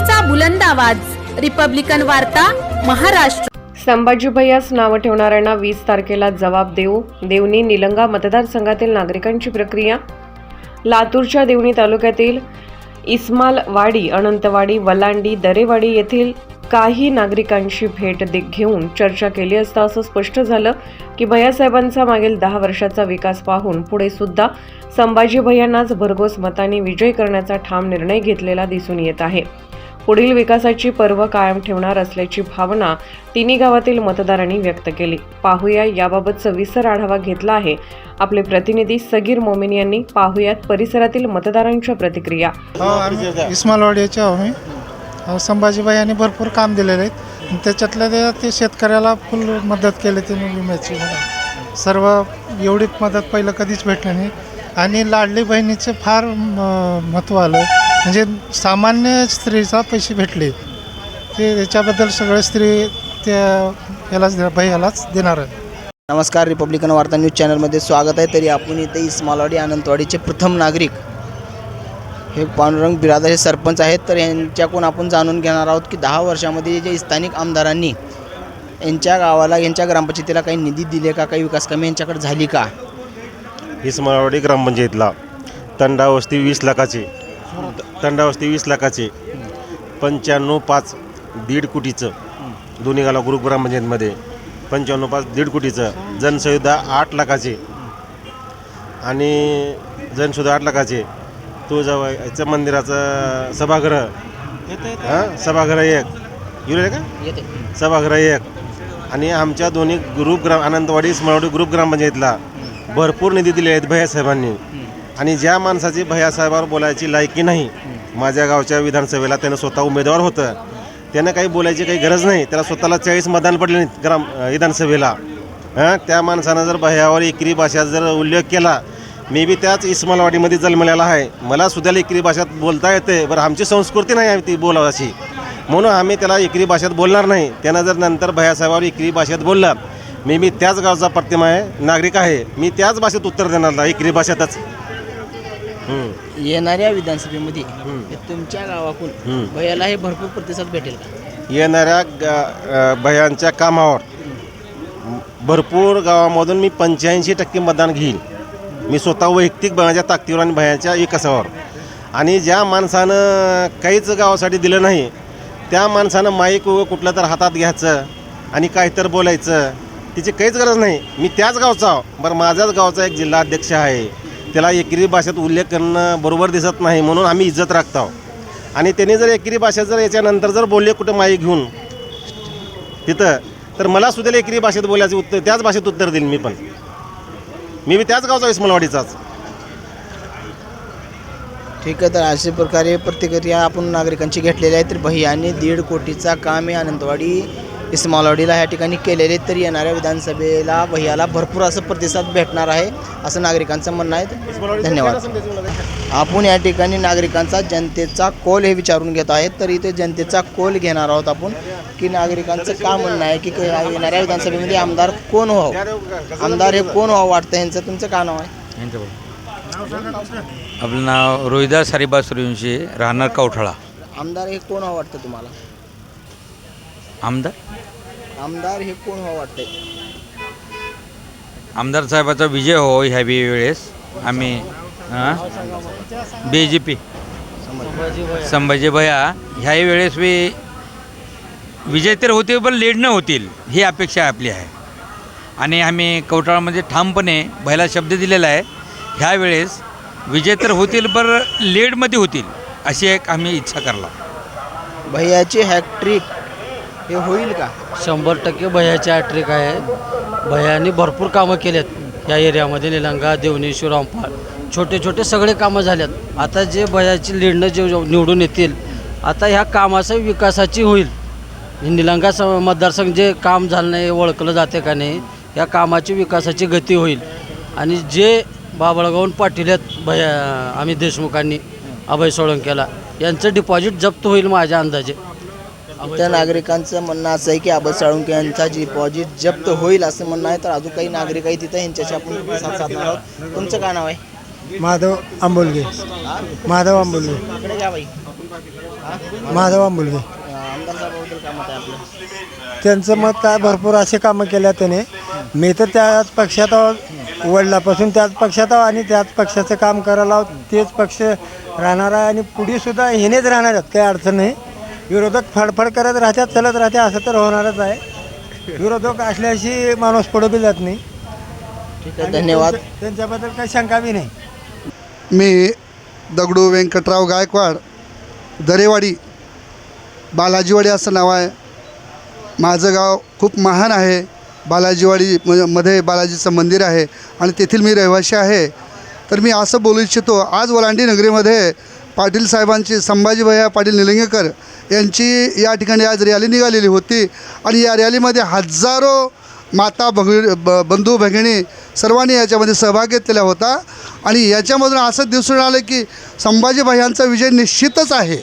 लोकशाहीचा बुलंद आवाज. रिपब्लिकन वार्ता महाराष्ट्र. संभाजी भैयास नावं ठेवणाऱ्यांना वीस तारखेला जबाब देऊ. देवणी निलंगा मतदारसंघातील नागरिकांची प्रक्रिया. लातूरच्या देवणी तालुक्यातील इस्मालवाडी अनंतवाडी वलांडी दरेवाडी येथील काही नागरिकांशी भेट दे- घेऊन चर्चा केली असता असं स्पष्ट झालं की भैयासाहेबांचा मागील दहा वर्षाचा विकास पाहून पुढे सुद्धा संभाजी भैयांनाच भरघोस मतांनी विजय करण्याचा ठाम निर्णय घेतलेला दिसून येत आहे. पुढील विकासाची पर्व कायम ठेवणार असल्याची भावना तिन्ही गावातील मतदारांनी व्यक्त केली. पाहूया याबाबत सविस्तर आढावा घेतला आहे आपले प्रतिनिधी सगीर मोमिन यांनी. पाहुयात परिसरातील मतदारांच्या प्रतिक्रिया. हो आम्ही अहो, संभाजीबाई यांनी भरपूर काम दिलेले आहेत. त्याच्यातल्या ते ते शेतकऱ्याला फुल मदत केली ते विम्याची. सर्व एवढी मदत पहिलं कधीच भेटली नाही. आणि लाडली बहिणीचे फार महत्त्व आलं. म्हणजे सामान्य स्त्रीचा पैसे भेटले ते त्याच्याबद्दल सगळे स्त्री त्या यालाच दे- भैयालाच देणार आहे. नमस्कार रिपब्लिकन वार्ता न्यूज चॅनलमध्ये स्वागत आहे. तरी आपण इथे इस्मालवाडी आनंदवाडीचे प्रथम नागरिक. हे पांडुरंग बिरादर हे सरपंच आहेत. तर यांच्याकडून आपण जाणून घेणार आहोत की दहा वर्षामध्ये जे स्थानिक आमदारांनी यांच्या गावाला यांच्या ग्रामपंचायतीला काही निधी दिले का काही विकास कामे यांच्याकडे झाली का? इस्माळवाडी ग्रामपंचायतला तंडावस्ती वीस लाखाचे. तंडावस्ती वीस लाखाचे. पंच्याण्णव पाच दीड कोटीचं. दोन्ही गाला ग्रुप ग्रामपंचायतमध्ये पंच्याण्णव पाच दीड कोटीचं. जनसुविधा आठ लाखाचे. आणि जनसुविधा आठ लाखाचे. तुळजाबाईचं मंदिराचं सभागृह. हां? सभागृह एक. येऊ का? सभागृह एक. आणि आमच्या दोन्ही ग्रुप ग्राम आनंदवाडी स्मळवाडी ग्रुप ग्रामपंचायतला भरपूर निधी दिले आहेत भैयासाहेबांनी आणि ज्या माणसाची भैयासाहेबावर बोलायची लायकी नाही माझ्या गावच्या विधानसभेला त्यानं स्वतः उमेदवार होतं. त्यानं काही बोलायची काही गरज नाही त्याला स्वतःला चाळीस मतदान पडले नाहीत ग्राम विधानसभेला. हां त्या माणसानं जर भैयावर एकरी भाषा जर उल्लेख केला मी बी त्याच इस्मालवाडीमध्ये जन्मलेला आहे. मला सुद्धा एकरी भाषेत बोलता येते बरं आमची संस्कृती नाही आहे ती बोलावाची. म्हणून आम्ही त्याला एकरी भाषेत बोलणार नाही. त्यानं जर नंतर भयासाहेबावर एकरी भाषेत बोललं मी मी त्याच गावचा प्रतिमा आहे नागरिक आहे मी त्याच भाषेत उत्तर देणार नाही एकरी भाषेतच. येणाऱ्या विधानसभेमध्ये तुमच्या गावाकडून हम्म. भैयाला हे भरपूर प्रतिसाद भेटेल का? येणाऱ्या गा- भयांच्या कामावर. भरपूर गावामधून मी पंच्याऐंशी टक्के मतदान घेईन मी स्वतः वैयक्तिक माझ्या ताकदीवर आणि भयांच्या विकासावर. आणि ज्या माणसानं काहीच गावासाठी दिलं नाही त्या माणसानं माईक व कुठलं तर हातात घ्यायचं आणि काहीतर बोलायचं. तिची काहीच गरज नाही. मी त्याच गावचा आहो. बरं माझ्याच गावचा एक जिल्हा अध्यक्ष आहे. त्याला एकेरी भाषेत उल्लेख करणं बरोबर दिसत नाही म्हणून आम्ही इज्जत राखतो आणि त्यांनी जर एकेरी भाषेत जर याच्यानंतर जर बोलले कुठं माई घेऊन तिथं तर मला सुद्धा एकरी भाषेत बोलायचं उत्तर त्याच भाषेत उत्तर देईन मी पण. मी बी त्याच गावचा विस्मलवाडीचाच ठीक आहे तर अशा प्रकारे प्रतिक्रिया आपण नागरिकांची घेतलेली आहे तर भैयाने दीड कोटीचा काम हे आनंदवाडी इस्मालवाडीला ह्या ठिकाणी केलेले तर येणाऱ्या विधानसभेला भैयाला भरपूर असं प्रतिसाद भेटणार आहे. असं नागरिकांचं म्हणणं आहे. धन्यवाद. आपण या ठिकाणी नागरिकांचा जनतेचा कोल हे विचारून घेत आहेत. तर इथे जनतेचा कोल घेणार आहोत आपण की नागरिकांचं का म्हणणं आहे की येणाऱ्या विधानसभेमध्ये आमदार कोण व्हावं? आमदार हे कोण व्हावं वाटतं? यांचं तुमचं का नाव आहे? आपलं नाव रोहिदास हरिबा सूर्यवंशी राहणार कवठाळा. आमदार हे कोण व्हावं वाटतं तुम्हाला? आमदार? आमदार हे कोण व्हावं वाटतंय? आमदार साहेबाचा विजय हो ह्या बी वेळेस. आम्ही बी जे पी संभाजी भया ह्याही वेळेस बी विजय तर होते पण लीड न होतील ही अपेक्षा आपली आहे. आणि आम्ही कवटाळामध्ये ठामपणे भयला शब्द दिलेला आहे ह्या वेळेस विजय तर होतील पण लीडमध्ये होतील अशी एक आम्ही इच्छा करला. भैयाची हॅट्रिक हे होईल का? शंभर टक्के भयाची हॅट्रिक आहे. भयाने भरपूर कामं केलेत. या एरियामध्ये निलंगा देवणी शिवरामपाल छोटे छोटे सगळे कामं झालेत आता जे भयाची लिडणं जे निवडून येतील आता ह्या कामाचा विकासाची होईल. निलंगा स मतदारसंघ जे काम झालं नाही ओळखलं जाते का नाही या कामाची विकासाची गती होईल. आणि जे बाबळगावून पाटील आहेत भया आम्ही देशमुखांनी अभय सोळंकेला यांचं डिपॉझिट जप्त होईल माझ्या अंदाजे. त्या नागरिकांचं म्हणणं असं आहे की आबा साळुंके यांचा डिपॉझिट जप्त होईल असं म्हणणं आहे. तर अजून काही नागरिक आहे तिथं यांच्याशी आपण साधणार आहोत. तुमचं काय नाव आहे? माधव आंबोलगे. माधव आंबोलगे. इकडे घ्या बाई. माधव आंबुलगे. आमदार साहेबाबद्दल काय मत आहे आपलं? त्यांचं मत काय भरपूर असे कामं केल्या त्याने. मी तर त्याच पक्षात आहो, वडिलापासून त्याच पक्षात आहो आणि त्याच पक्षाचं काम करायला आहोत. तेच पक्ष राहणार आहे आणि पुढे सुद्धा हेनेच राहणार आहेत. काही अडचण नाही. विरोधक फडफड करत राहतात चलत राहते असं तर होणारच आहे. विरोधक असल्याशी माणूस पुढे बी जात नाही. ठीक आहे धन्यवाद. त्यांच्याबद्दल काही शंका बी नाही. मी दगडू व्यंकटराव गायकवाड दरेवाडी बालाजीवाडी असं नाव आहे. माझं गाव खूप महान आहे. बालाजीवाडी म- मध्ये बालाजीचं मंदिर आहे आणि तेथील मी रहिवासी आहे. तर मी असं बोलू इच्छितो आज वलांडी नगरीमध्ये पाटील साहेबांची संभाजीभैया पाटील निलंगेकर यांची या ठिकाणी आज रॅली निघालेली होती. आणि या रॅलीमध्ये हजारो माता भग ब बंधू भगिनी सर्वांनी याच्यामध्ये सहभाग घेतलेला होता. आणि याच्यामधून असं दिसून आलं की संभाजीभाईंचा विजय निश्चितच आहे.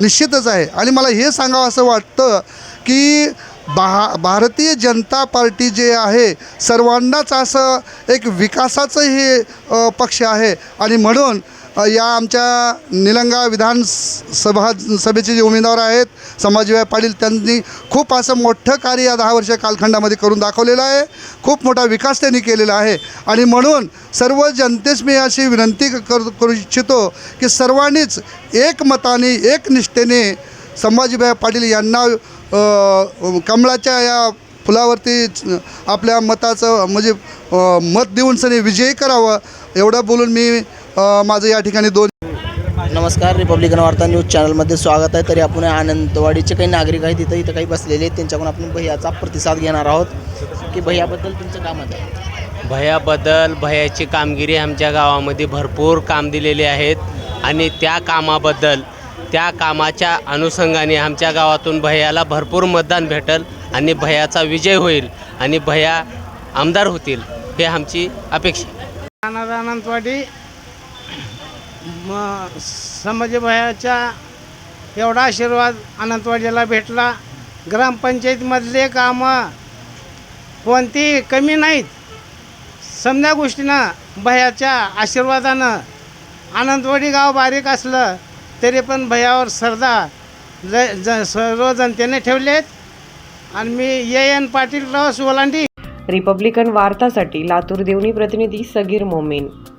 निश्चितच आहे. आणि मला हे सांगावं असं वाटतं की भा भारतीय जनता पार्टी जे आहे सर्वांनाच असं एक विकासाचं हे पक्ष आहे. आणि म्हणून या आमच्या निलंगा विधानसभा सभेचे जे उमेदवार आहेत संभाजीभाई पाटील त्यांनी खूप असं मोठं कार्य या दहा वर्ष कालखंडामध्ये करून दाखवलेलं आहे. खूप मोठा विकास त्यांनी केलेला आहे. आणि म्हणून सर्व जनतेस मी अशी विनंती कर करू इच्छितो की सर्वांनीच एक मताने एक निष्ठेने संभाजीभाई पाटील यांना कमळाच्या या फुलावरती आपल्या मताचं म्हणजे मत देऊन सनी विजयी करावं एवढं बोलून मी माझं या ठिकाणी दोन नमस्कार रिपब्लिकन वार्ता न्यूज चॅनलमध्ये स्वागत आहे. तरी आपण आनंदवाडीचे काही नागरिक आहेत तिथं इथं काही बसलेले आहेत. त्यांच्याकडून आपण भैयाचा प्रतिसाद घेणार आहोत. की भैयाबद्दल तुमचं काय मत आहे? भयाबद्दल भयाची कामगिरी आमच्या गावामध्ये भरपूर काम दिलेले आहेत. आणि त्या कामाबद्दल त्या कामाच्या अनुषंगाने आमच्या गावातून भयाला भरपूर मतदान भेटल आणि भयाचा विजय होईल आणि भया आमदार होतील हे आमची अपेक्षा आहे. मग म संभाजीभायाच्या एवढा आशीर्वाद अनंतवाडीला भेटला. ग्रामपंचायतीमधले कामं कोणती कमी नाहीत. समजा गोष्टीनं भयाच्या आशीर्वादानं आनंदवाडी गाव बारीक असलं तरी पण भयावर श्रद्धा ज ज सर्व जनतेने ठेवलेत आणि मी A N Patil Rao Solandi. Republican वार्तासाठी Latur Deoni प्रतिनिधी सगीर मोमीन.